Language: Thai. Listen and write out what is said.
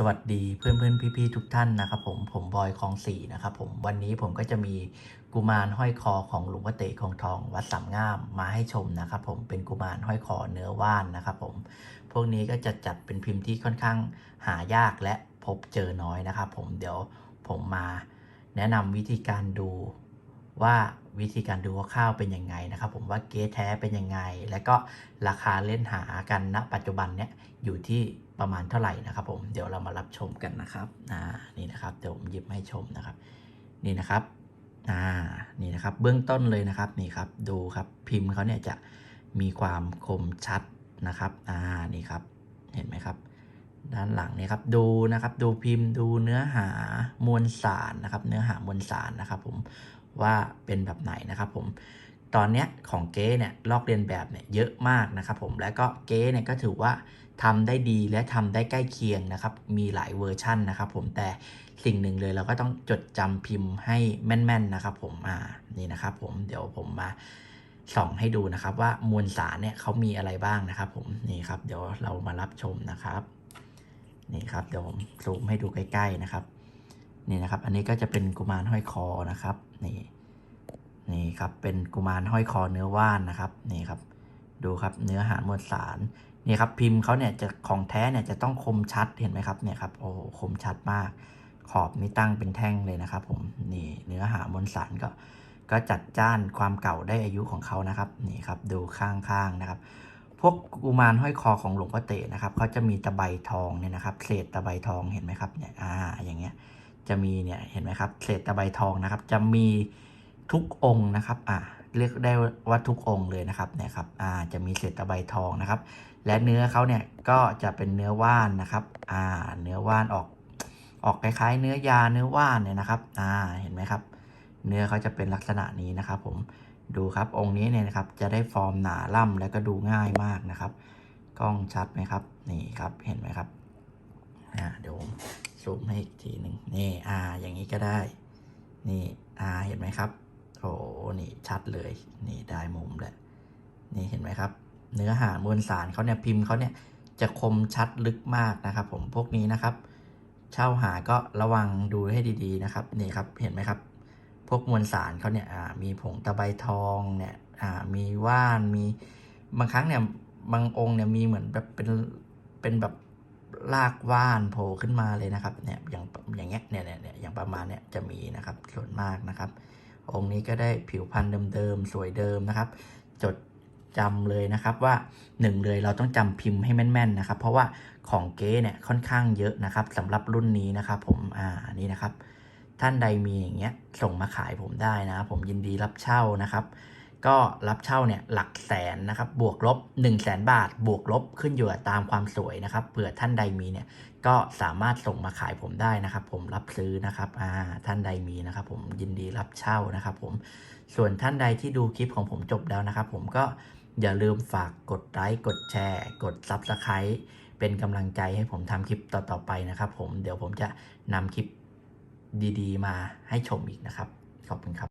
สวัสดีเพื่อนเพื่อนพี่ ๆ ทุกท่านนะครับผมผมบอยคลองสี่นะครับผมวันนี้ผมก็จะมีกุมารห้อยคอของหลวงพ่อเต๋คองทองวัดสามงามมาให้ชมนะครับผมเป็นกุมารห้อยคอเนื้อว่านนะครับผมพวกนี้ก็จะจัดเป็นพิมพ์ที่ค่อนข้างหายากและพบเจอน้อยนะครับผมเดี๋ยวผมมาแนะนำวิธีการดูว่า วิธีการดูว่าข้าวเป็นยังไงนะครับ ผมว่าเก๊แท้เป็นยังไง และก็ราคาเล่นหากันณปัจจุบันเนี้ยอยู่ที่ประมาณเท่าไหร่นะครับ ผมเดี๋ยวเรามารับชมกันนะครับอ่านี่นะครับเดี๋ยวผมหยิบให้ชมนะครับ นี่นะครับอ่านี่นะครับ เบื้องต้นเลยนะครับนี่ครับ ดูครับพิมพ์เขาเนี่ยจะมีความคมชัดนะครับอ่านี่ครับ เห็นไหมครับ ด้านหลังเนี่ยครับดูนะครับ ดูพิมพ์ดูเนื้อหามวลสารนะครับ เนื้อหามวลสารนะครับ ผม ว่าเป็นแบบไหนนะครับผมตอนเนี้ยของเก๊เนี่ยลอกเลียนแบบเนี่ยเยอะมากนะครับผมแล้วก็เก๊เนี่ยก็ถือว่าทำได้ดีและทำได้ใกล้เคียงนะครับ มีหลายเวอร์ชั่นนะครับผมแต่สิ่งหนึ่งเลยเราก็ต้องจดจำพิมพ์ให้แม่นๆนะครับผมอ่านี่นะครับผมเดี๋ยวผมมาส่องให้ดูนะครับ ว่ามวลสารเนี่ยเขามีอะไรบ้างนะครับ ผมนี่ครับ เดี๋ยวเรามารับชมนะครับนี่ครับเดี๋ยวผมซูมให้ดูใกล้ ๆนะครับ นี่นะครับ อันนี้ก็จะเป็นกุมารห้อยคอนะครับ นี่นี่ครับ เป็นกุมารห้อยคอเนื้อว่านนะครับ นี่ครับ ดูครับเนื้อหามวลสารนี่ครับพิมพ์เขาเนี่ยจะของแท้เนี่ยจะต้องคมชัดเห็นไหมครับเนี่ยครับโอ้โหคมชัดมาก ขอบนี่ตั้งเป็นแท่งเลยนะครับ ผมนี่เนื้อหามวลสารก็ก็จัดจ้านความเก่าได้อายุของเขานะครับนี่ครับดูข้างๆนะครับ พวกกุมารห้อยคอของหลวงพ่อเต๋นะครับเขาจะมีตะไบทองเนี่ยนะครับ เศษตะไบทองเห็นไหมครับเนี่ยอ่าอย่างเงี้ย จะมีเนี่ยเห็นไหมครับเศษตะไบทองนะครับ จะมีทุกองค์นะครับอ่าเรียกได้ว่าทุกองค์เลยนะครับเนี่ยครับอ่าจะมีเศษตะไบทองนะครับ และเนื้อเขาเนี่ยก็จะเป็นเนื้อว่านนะครับอ่าเนื้อว่านออกออกคล้ายๆ เนื้อยาเนื้อว่านเนี่ยนะครับอ่าเห็นไหมครับ เนื้อเขาจะเป็นลักษณะนี้นะครับ ผมดูครับองค์นี้เนี่ยนะครับจะได้ฟอร์มหนาล่ำแล้วก็ดูง่ายมากนะครับ กล้องชัดไหมครับนี่ครับเห็นไหมครับ ซูมให้อีกทีหนึ่งนี่อ่าอย่างนี้ก็ได้ นี่อ่าเห็นไหมครับโอ้นี่ชัดเลย นี่ได้มุมแล้วนี่เห็นไหมครับ เนื้อหามวลสารเขาเนี่ยพิมพ์เขาเนี่ยจะคมชัดลึกมากนะครับผมพวกนี้นะครับ เช่าหาก็ระวังดูให้ดีๆนะครับนี่ครับเห็นไหมครับ พวกมวลสารเขาเนี่ยมีผงตะไบทองเนี่ยมีว่านมีบางครั้งเนี่ยบางองค์เนี่ยมีเหมือนแบบเป็นเป็นแบบ รากว่านโผล่ขึ้นมาเลยนะครับเนี่ยอย่างอย่างเงี้ยเนี่ยเนี่ยอย่างประมาณเนี่ยจะมีนะครับส่วนมากนะครับ องค์นี้ก็ได้ผิวพรรณเดิมๆสวยเดิมนะครับ จดจำเลยนะครับว่าหนึ่งเลยเราต้องจำพิมพ์ให้แม่นๆนะครับ เพราะว่าของเก๊เนี่ยค่อนข้างเยอะนะครับสำหรับรุ่นนี้นะครับ ผมอ่านี่นะครับ ท่านใดมีอย่างเงี้ยส่งมาขายผมได้นะ ผมยินดีรับเช่านะครับ ก็รับเช่าเนี่ยหลักแสนนะครับบวกลบ 1 0 0 0 0แสนบาท บวกลบขึ้นอยู่ตามความสวยนะครับเผื่อท่านใดมีเนี่ยก็สามารถส่งมาขายผมได้นะครับ ผมรับซื้อนะครับอ่าท่านใดมีนะครับ ผมยินดีรับเช่านะครับ ผมส่วนท่านใดที่ดูคลิปของผมจบแล้วนะครับ ผมก็อย่าลืมฝากกดไลค์กดแชร์ กด Subscribe เป็นกำลังใจให้ผมทำคลิปต่อๆไปนะครับ ผมเดี๋ยวผมจะนำคลิปดีๆ มาให้ชมอีกนะครับ ขอบคุณครับ